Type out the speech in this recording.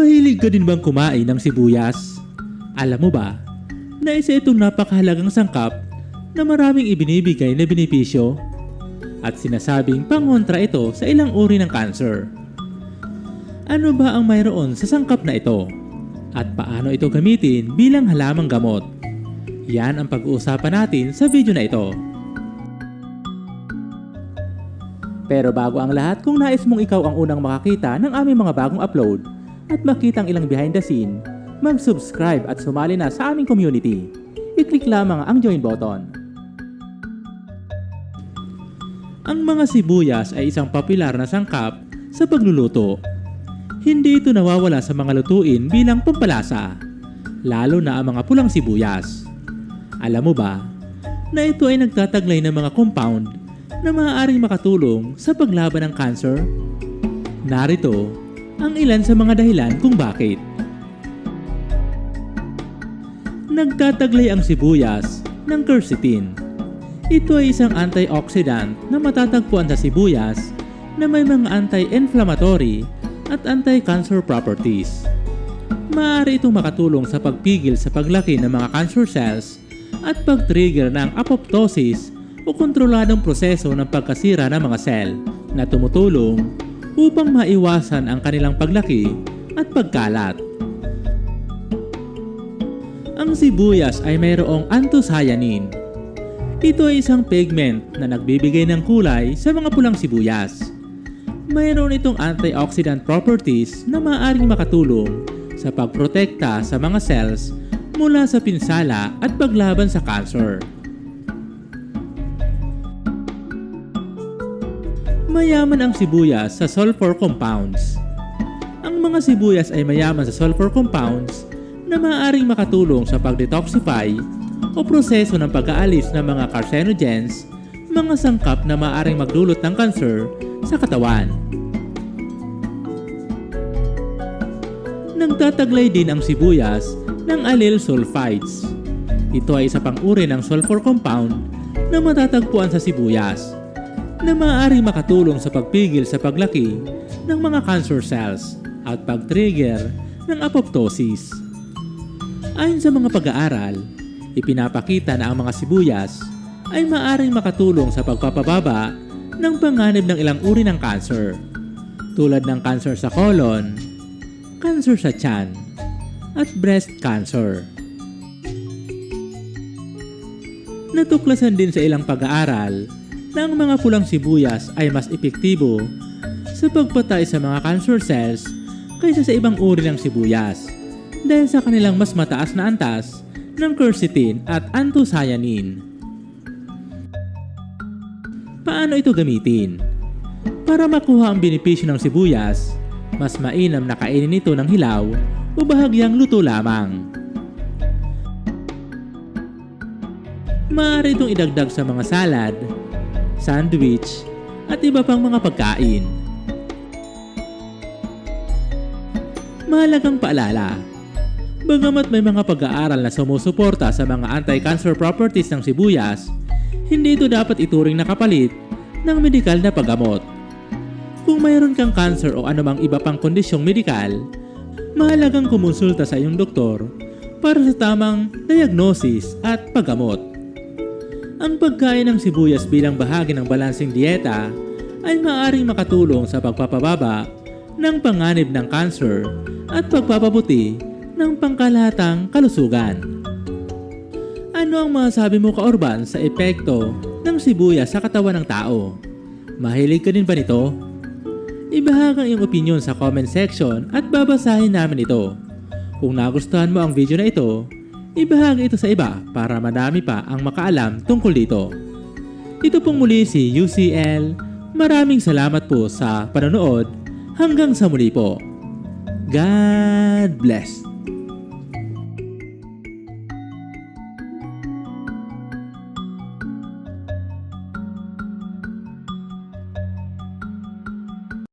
Mahilig ka din bang kumain ng sibuyas? Alam mo ba, na isa itong napakahalagang sangkap na maraming ibinibigay na benepisyo at sinasabing pangontra ito sa ilang uri ng cancer. Ano ba ang mayroon sa sangkap na ito? At paano ito gamitin bilang halamang gamot? Yan ang pag-uusapan natin sa video na ito. Pero bago ang lahat, kung nais mong ikaw ang unang makakita ng aming mga bagong upload at makita ang ilang behind the scene, mag-subscribe at sumali na sa aming community. I-click lamang ang join button. Ang mga sibuyas ay isang popular na sangkap sa pagluluto. Hindi ito nawawala sa mga lutuin bilang pampalasa, lalo na ang mga pulang sibuyas. Alam mo ba na ito ay nagtataglay ng mga compound na maaaring makatulong sa paglaban ng cancer? Narito ang ilan sa mga dahilan kung bakit. Nagtataglay ang sibuyas ng quercetin. Ito ay isang antioxidant na matatagpuan sa sibuyas na may mga anti-inflammatory at anti-cancer properties. Maaari itong makatulong sa pagpigil sa paglaki ng mga cancer cells at pag-trigger ng apoptosis o kontroladong proseso ng pagkasira ng mga cell na tumutulong upang maiwasan ang kanilang paglaki at pagkalat. Ang sibuyas ay mayroong anthocyanin. Ito ay isang pigment na nagbibigay ng kulay sa mga pulang sibuyas. Mayroon itong antioxidant properties na maaaring makatulong sa pagprotekta sa mga cells mula sa pinsala at paglaban sa cancer. Mayaman ang sibuyas sa sulfur compounds. Ang mga sibuyas ay mayaman sa sulfur compounds na maaaring makatulong sa pag-detoxify o proseso ng pag-aalis ng mga carcinogens, mga sangkap na maaaring magdulot ng cancer sa katawan. Nagtataglay din ang sibuyas ng allyl sulfides. Ito ay isa pang uri ng sulfur compound na matatagpuan sa sibuyas na maaaring makatulong sa pagpigil sa paglaki ng mga cancer cells at pag-trigger ng apoptosis. Ayon sa mga pag-aaral, ipinapakita na ang mga sibuyas ay maaaring makatulong sa pagpapababa ng panganib ng ilang uri ng cancer tulad ng cancer sa colon, cancer sa tiyan, at breast cancer. Natuklasan din sa ilang pag-aaral ang mga pulang sibuyas ay mas epektibo sa pagpatay sa mga cancer cells kaysa sa ibang uri ng sibuyas dahil sa kanilang mas mataas na antas ng quercetin at anthocyanin. Paano ito gamitin? Para makuha ang benepisyo ng sibuyas, mas mainam na kainin ito ng hilaw o bahagyang luto lamang. Maaari itong idagdag sa mga salad, sandwich, at iba pang mga pagkain. Mahalagang paalala, bagamat may mga pag-aaral na sumusuporta sa mga anti-cancer properties ng sibuyas, hindi ito dapat ituring na kapalit ng medikal na paggamot. Kung mayroon kang cancer o anumang iba pang kondisyong medikal, mahalagang kumonsulta sa iyong doktor para sa tamang diagnosis at paggamot. Ang pagkain ng sibuyas bilang bahagi ng balansing dieta ay maaaring makatulong sa pagpapababa ng panganib ng cancer at pagpapabuti ng pangkalahatang kalusugan. Ano ang masasabi mo ka-urban sa epekto ng sibuyas sa katawan ng tao? Mahilig ka din ba nito? Ibahagi ang iyong opinion sa comment section at babasahin namin ito. Kung nagustuhan mo ang video na ito, ibahagi ito sa iba para madami pa ang makaalam tungkol dito. Ito pong muli si UCL. Maraming salamat po sa panonood. Hanggang sa muli po. God bless.